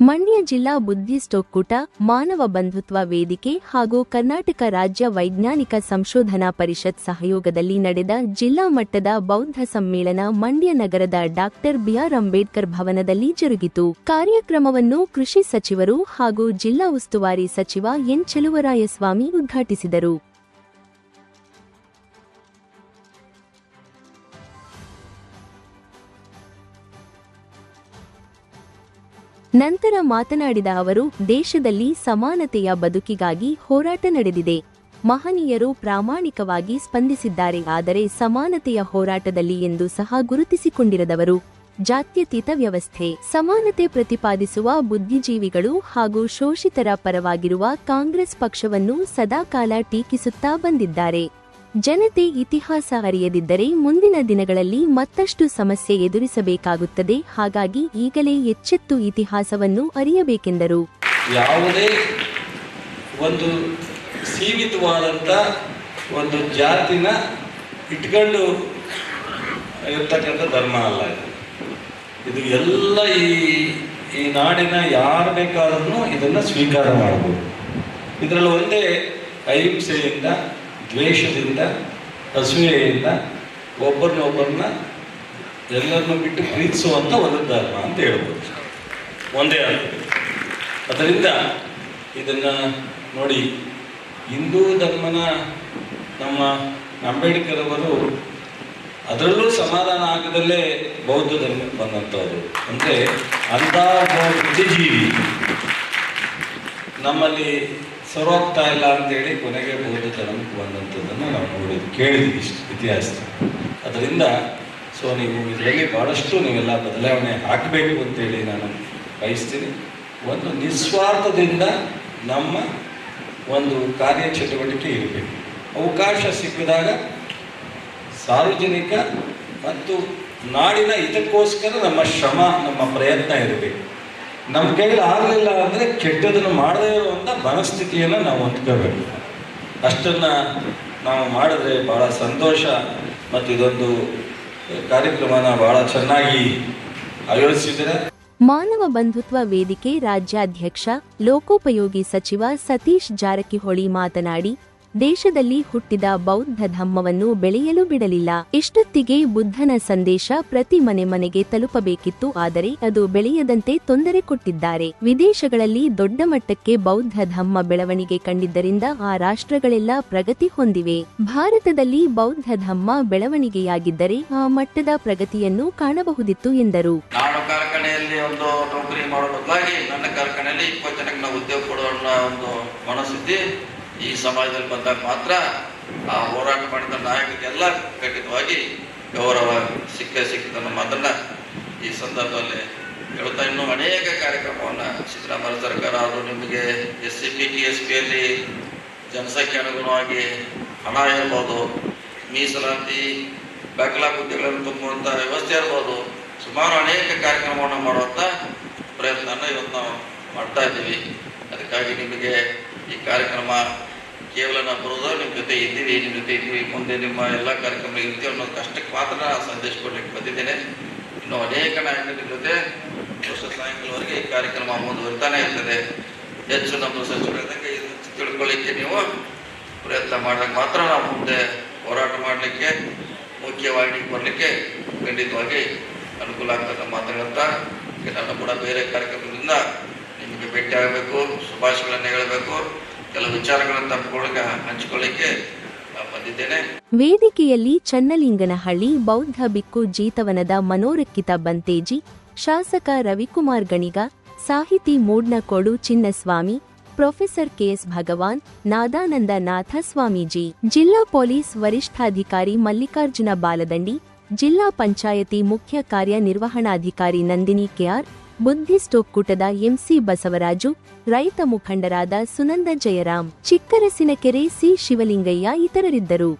ಮಂಡ್ಯ ಜಿಲ್ಲಾ ಬುದ್ಧಿಸ್ಟ್ ಒಕ್ಕೂಟ, ಮಾನವ ಬಂಧುತ್ವ ವೇದಿಕೆ ಹಾಗೂ ಕರ್ನಾಟಕ ರಾಜ್ಯ ವೈಜ್ಞಾನಿಕ ಸಂಶೋಧನಾ ಪರಿಷತ್ ಸಹಯೋಗದಲ್ಲಿ ನಡೆದ ಜಿಲ್ಲಾ ಮಟ್ಟದ ಬೌದ್ಧ ಸಮ್ಮೇಳನ ಮಂಡ್ಯ ನಗರದ ಡಾಕ್ಟರ್ ಬಿಆರ್ ಅಂಬೇಡ್ಕರ್ ಭವನದಲ್ಲಿ ಜರುಗಿತು. ಕಾರ್ಯಕ್ರಮವನ್ನು ಕೃಷಿ ಸಚಿವರು ಹಾಗೂ ಜಿಲ್ಲಾ ಉಸ್ತುವಾರಿ ಸಚಿವ ಎನ್ ಚೆಲುವರಾಯಸ್ವಾಮಿ ಉದ್ಘಾಟಿಸಿದರು. ನಂತರ ಮಾತನಾಡಿದ ಅವರು, ದೇಶದಲ್ಲಿ ಸಮಾನತೆಯ ಬದುಕಿಗಾಗಿ ಹೋರಾಟ ನಡೆದಿದೆ. ಮಹನೀಯರು ಪ್ರಾಮಾಣಿಕವಾಗಿ ಸ್ಪಂದಿಸಿದ್ದಾರೆ, ಆದರೆ ಸಮಾನತೆಯ ಹೋರಾಟದಲ್ಲಿ ಎಂದು ಸಹ ಗುರುತಿಸಿಕೊಂಡಿರದವರು. ಜಾತ್ಯತೀತ ವ್ಯವಸ್ಥೆ, ಸಮಾನತೆ ಪ್ರತಿಪಾದಿಸುವ ಬುದ್ಧಿಜೀವಿಗಳು ಹಾಗೂ ಶೋಷಿತರ ಪರವಾಗಿರುವ ಕಾಂಗ್ರೆಸ್ ಪಕ್ಷವನ್ನು ಸದಾಕಾಲ ಟೀಕಿಸುತ್ತಾ ಬಂದಿದ್ದಾರೆ. ಜನತೆ ಇತಿಹಾಸ ಅರಿಯದಿದ್ದರೆ ಮುಂದಿನ ದಿನಗಳಲ್ಲಿ ಮತ್ತಷ್ಟು ಸಮಸ್ಯೆ ಎದುರಿಸಬೇಕಾಗುತ್ತದೆ. ಹಾಗಾಗಿ ಈಗಲೇ ಎಚ್ಚೆತ್ತು ಇತಿಹಾಸವನ್ನು ಅರಿಯಬೇಕೆಂದರು. ಯಾವುದೇ ಒಂದು ಸೀಮಿತವಾದಂಥ ಒಂದು ಜಾತಿನ ಇಟ್ಕೊಂಡು ಇರ್ತಕ್ಕಂಥ ಧರ್ಮ ಅಲ್ಲ ಇದು. ಎಲ್ಲ ಈ ಈ ನಾಡಿನ ಯಾರು ಬೇಕಾದ್ರೂ ಇದನ್ನು ಸ್ವೀಕಾರ ಮಾಡಬಹುದು ಇದರಲ್ಲಿ ಒಂದೇ ಅಹಿಂಸೆಯಿಂದ ದ್ವೇಷದಿಂದ, ಅಸೂಯೆಯಿಂದ ಒಬ್ಬರನ್ನೊಬ್ಬರನ್ನ ಎಲ್ಲರನ್ನೂ ಬಿಟ್ಟು ಪ್ರೀತಿಸುವಂಥ ಒಂದು ಧರ್ಮ ಅಂತ ಹೇಳ್ಬೋದು. ಒಂದೇ ಅರ್ಥ. ಅದರಿಂದ ಇದನ್ನು ನೋಡಿ, ಹಿಂದೂ ಧರ್ಮನ ನಮ್ಮ ಅಂಬೇಡ್ಕರ್ ಅವರು ಅದರಲ್ಲೂ ಸಮಾಧಾನ ಆಗದಲ್ಲೇ ಬೌದ್ಧ ಧರ್ಮಕ್ಕೆ ಬಂದಂಥವ್ರು. ಅಂದರೆ ಒಬ್ಬ ಬುದ್ಧಿಜೀವಿ ನಮ್ಮಲ್ಲಿ ಸರೋಗ್ತಾ ಇಲ್ಲ ಅಂತೇಳಿ ಕೊನೆಗೆ ಬೌದ್ಧ ಧರ್ಮಕ್ಕೆ ಬಂದಂಥದ್ದನ್ನು ನಾವು ನೋಡಿದ್ವಿ ಕೇಳಿದ್ವಿ ಇಷ್ಟು ಇತಿಹಾಸ. ಅದರಿಂದ ಸೊ ನೀವು ಇದರಲ್ಲಿ ಭಾಳಷ್ಟು ನೀವೆಲ್ಲ ಬದಲಾವಣೆ ಹಾಕಬೇಕು ಅಂತೇಳಿ ನಾನು ಬಯಸ್ತೀನಿ. ಒಂದು ನಿಸ್ವಾರ್ಥದಿಂದ ನಮ್ಮ ಒಂದು ಕಾರ್ಯಚಟುವಟಿಕೆ ಇರಬೇಕು. ಅವಕಾಶ ಸಿಕ್ಕಿದಾಗ ಸಾರ್ವಜನಿಕ ಮತ್ತು ನಾಡಿನ ಇದಕ್ಕೋಸ್ಕರ ನಮ್ಮ ಶ್ರಮ, ನಮ್ಮ ಪ್ರಯತ್ನ ಇರಬೇಕು. ನಮ್ಮ ಕೈಲಿ ಆಗಲಿಲ್ಲ ಅಂದರೆ ಕೆಟ್ಟದನ್ನು ಮಾಡದೇ ಇರುವಂಥ ಮನಸ್ಥಿತಿಯನ್ನು ನಾವು ಹೊಂದ್ಕೋಬೇಕು ಅಷ್ಟನ್ನು ನಾವು ಮಾಡಿದ್ರೆ ಭಾಳ ಸಂತೋಷ ಮತ್ತು ಇದೊಂದು ಕಾರ್ಯಕ್ರಮನ ಭಾಳ ಚೆನ್ನಾಗಿ ಆಯೋಜಿಸಿದರೆ ಮಾನವ ಬಂಧುತ್ವ ವೇದಿಕೆ ರಾಜ್ಯಾಧ್ಯಕ್ಷ, ಲೋಕೋಪಯೋಗಿ ಸಚಿವ ಸತೀಶ್ ಜಾರಕಿಹೊಳಿ ಮಾತನಾಡಿ ದೇಶದಲ್ಲಿ ಹುಟ್ಟಿದ ಬೌದ್ಧ ಧಮ್ಮವನ್ನು ಬೆಳೆಯಲು ಬಿಡಲಿಲ್ಲ. ಇಷ್ಟೊತ್ತಿಗೆ ಬುದ್ಧನ ಸಂದೇಶ ಪ್ರತಿ ಮನೆ ಮನೆಗೆ ತಲುಪಬೇಕಿತ್ತು. ಆದರೆ ಅದು ಬೆಳೆಯದಂತೆ ತೊಂದರೆ ಕೊಟ್ಟಿದ್ದಾರೆ. ವಿದೇಶಗಳಲ್ಲಿ ದೊಡ್ಡ ಮಟ್ಟಕ್ಕೆ ಬೌದ್ಧ ಧಮ್ಮ ಬೆಳವಣಿಗೆ ಕಂಡಿದ್ದರಿಂದ ಆ ರಾಷ್ಟ್ರಗಳೆಲ್ಲ ಪ್ರಗತಿ ಹೊಂದಿವೆ. ಭಾರತದಲ್ಲಿ ಬೌದ್ಧ ಧಮ್ಮ ಬೆಳವಣಿಗೆಯಾಗಿದ್ದರೆ ಆ ಮಟ್ಟದ ಪ್ರಗತಿಯನ್ನು ಕಾಣಬಹುದಿತ್ತು ಎಂದರು. ಒಂದು ನೌಕರಿ ನನ್ನ ಕಾರ್ಖಾನೆಯಲ್ಲಿ ಇಪ್ಪತ್ತು ಜನಕ್ಕೆ ಉದ್ಯೋಗ ಅನ್ನೋ ಒಂದು ಮನಸ್ಥಿತಿ ಈ ಸಮಾಜದಲ್ಲಿ ಬಂದಾಗ ಮಾತ್ರ ಆ ಹೋರಾಟ ಮಾಡಿದ ನಾಯಕರಿಗೆಲ್ಲ ಖಂಡಿತವಾಗಿ ಗೌರವ ಸಿಕ್ಕ ಸಿಕ್ಕಿದ ಮಾತನ್ನ ಈ ಸಂದರ್ಭದಲ್ಲಿ ಹೇಳ್ತಾ ಇನ್ನೂ ಅನೇಕ ಕಾರ್ಯಕ್ರಮವನ್ನು ಸಿದ್ದರಾಮಯ್ಯ ಸರ್ಕಾರ ಅವರು ನಿಮಗೆ S C P T S ಪಿಯಲ್ಲಿ ಜನಸಂಖ್ಯೆ ಅನುಗುಣವಾಗಿ ಹಣ ಇರ್ಬೋದು, ಮೀಸಲಾತಿ, ದಾಖಲಾ ಹುದ್ದೆಗಳನ್ನು ತುಂಬುವಂಥ ವ್ಯವಸ್ಥೆ ಇರ್ಬೋದು, ಸುಮಾರು ಅನೇಕ ಕಾರ್ಯಕ್ರಮವನ್ನು ಮಾಡುವಂಥ ಪ್ರಯತ್ನನ ಇವತ್ತು ನಾವು ಮಾಡ್ತಾ ಇದ್ದೀವಿ. ಅದಕ್ಕಾಗಿ ನಿಮಗೆ ಈ ಕಾರ್ಯಕ್ರಮ ಕೇವಲ ನಾವು ಬರೋದು? ನಿಮ್ಮ ಜೊತೆ ಇದ್ದೀವಿ ನಿಮ್ಮ ಜೊತೆ ಇದ್ದೀವಿ ಮುಂದೆ ನಿಮ್ಮ ಎಲ್ಲ ಕಾರ್ಯಕ್ರಮ ಇರ್ತೀವಿ ಅನ್ನೋ ಕಷ್ಟಕ್ಕೆ ಮಾತ್ರ ಸಂದೇಶ ಕೊಡ್ಲಿಕ್ಕೆ ಬಂದಿದ್ದೇನೆ. ಇನ್ನು ಅನೇಕ ನಾಯಕರ ಜೊತೆ ವರ್ಷ ಸಾಯಂಕಾಲವರೆಗೆ ಈ ಕಾರ್ಯಕ್ರಮ ಮುಂದುವರ್ತಾನೆ ಇರ್ತದೆ. ಹೆಚ್ಚು ನಮ್ಮ ಸಚಿವರಾದಂಗೆ ಇದು ತಿಳ್ಕೊಳ್ಳಿಕ್ಕೆ ನೀವು ಪ್ರಯತ್ನ ಮಾಡಿದಾಗ ಮಾತ್ರ ನಾವು ಮುಂದೆ ಹೋರಾಟ ಮಾಡಲಿಕ್ಕೆ ಮುಖ್ಯವಾಗಿ ಬರಲಿಕ್ಕೆ ಖಂಡಿತವಾಗಿ ಅನುಕೂಲ ಆಗ್ತದೆ ಮಾತಾಡುತ್ತಾ ಈಗ ನಾನು ಕೂಡ ಬೇರೆ ಕಾರ್ಯಕ್ರಮದಿಂದ ನಿಮಗೆ ಭೇಟಿ ಆಗಬೇಕು ಶುಭಾಶಯಗಳನ್ನು ಹೇಳಬೇಕು. ಕೆಲವು ವಿಚಾರಗಳನ್ನು ಹಂಚಿಕೊಳ್ಳಿಕ್ಕೆ ಬಂದಿದ್ದೇನೆ. ವೇದಿಕೆಯಲ್ಲಿ ಚನ್ನಲಿಂಗನಹಳ್ಳಿ, ಬೌದ್ಧ ಬಿಕ್ಕು ಜೀತವನದ ಮನೋರಕ್ಕಿತ ಬಂತೇಜಿ, ಶಾಸಕ ರವಿಕುಮಾರ್ ಗಣಿಗ, ಸಾಹಿತಿ ಮೂಡ್ನಕೋಡು ಚಿನ್ನಸ್ವಾಮಿ, ಪ್ರೊಫೆಸರ್ ಕೆಎಸ್ ಭಗವಾನ್, ನಾದಾನಂದ ನಾಥ ಸ್ವಾಮೀಜಿ ಜಿಲ್ಲಾ ಪೊಲೀಸ್ ವರಿಷ್ಠಾಧಿಕಾರಿ ಮಲ್ಲಿಕಾರ್ಜುನ ಬಾಲದಂಡಿ, ಜಿಲ್ಲಾ ಪಂಚಾಯತಿ ಮುಖ್ಯ ಕಾರ್ಯನಿರ್ವಹಣಾಧಿಕಾರಿ ನಂದಿನಿ ಕೆಆರ್ ಬುದ್ಧಿಸ್ಟ್ ಒಕ್ಕೂಟದ ಎಂಸಿ ಬಸವರಾಜು ರೈತ ಮುಖಂಡರಾದ ಸುನಂದ ಜಯರಾಮ್ ಚಿಕ್ಕರಸಿನಕೆರೆ ಸಿ ಶಿವಲಿಂಗಯ್ಯ ಇತರರಿದ್ದರು.